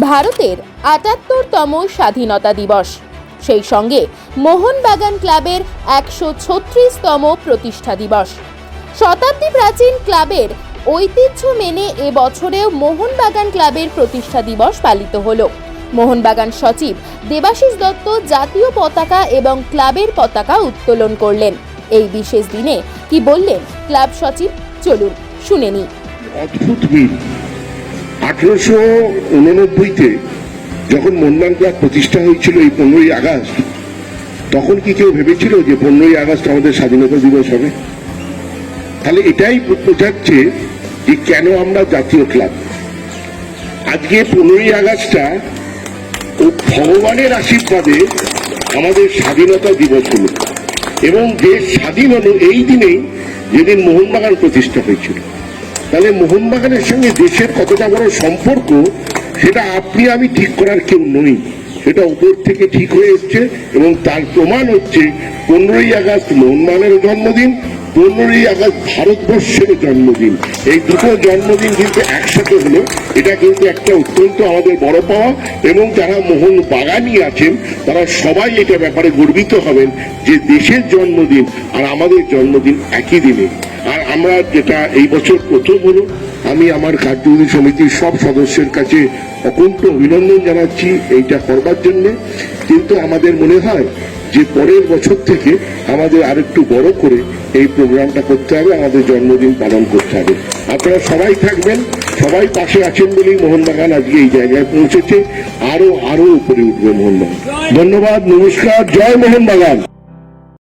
ভারতের আটাত্তরতম স্বাধীনতা দিবস। সেই সঙ্গে মোহনবাগান ক্লাবের একশো ছত্রিশতম প্রতিষ্ঠা দিবস। শতাব্দী প্রাচীন ক্লাবের ঐতিহ্য মেনে এ বছরেও মোহনবাগান ক্লাবের প্রতিষ্ঠা দিবস পালিত হলো। মোহনবাগান সচিব দেবাশিস দত্ত জাতীয় পতাকা এবং ক্লাবের পতাকা উত্তোলন করলেন। এই বিশেষ দিনে কি বললেন ক্লাব সচিব? চলুন, শুনে নিই। অদ্ভুত মিল আঠেরোশো উননব্বইতে যখন মন্দান ক্লাব প্রতিষ্ঠা হয়েছিল এই পনেরোই আগস্ট, তখন কি কেউ ভেবেছিল যে পনেরোই আগস্ট আমাদের স্বাধীনতা দিবস হবে? তাহলে এটাই বোঝাচ্ছে যে কেন আমরা জাতীয় ক্লাব? আজকে পনেরোই আগস্টটা ও ভগবানের আশীর্বাদে আমাদের স্বাধীনতা দিবস হলো। এবং দেশ স্বাধীন হলো এই দিনেই যেদিন মোহনবাগান প্রতিষ্ঠা হয়েছিল। তাহলে মোহনবাগানের সঙ্গে দেশের কতটা বড় সম্পর্ক, সেটা আপনি আমি ঠিক করার কেউ নই। সেটা উপর থেকে ঠিক হয়ে এসছে এবং তার প্রমাণ হচ্ছে পনেরোই আগস্ট মোহনবাগানের জন্মদিন, পনেরোই আগস্ট ভারতবর্ষের জন্মদিন। এই দুটো জন্মদিন কিন্তু একসাথে হলো। এটা কিন্তু একটা অত্যন্ত আমাদের বড় পাওয়া এবং যারা মোহন বাগানি আছেন, তারা সবাই এটা ব্যাপারে গর্বিত হবেন যে দেশের জন্মদিন আর আমাদের জন্মদিন একই দিনে। আমরা যেটা এই বছর প্রথম হলো, আমি আমার কার্যকরী সমিতির সব সদস্যের কাছে অকুণ্ঠ অভিনন্দন জানাচ্ছি এইটা করবার জন্য। কিন্তু আমাদের মনে হয় যে পরের বছর থেকে আমাদের আরেকটু বড় করে এই প্রোগ্রামটা করতে হবে, আমাদের জন্মদিন পালন করতে হবে। আপনারা সবাই থাকবেন, সবাই পাশে আছেন বলেই মোহনবাগান আজকে এই জায়গায় পৌঁছেছে, আরও আরও উপরে উঠবে মোহনবাগান। ধন্যবাদ, নমস্কার, জয় মোহনবাগান।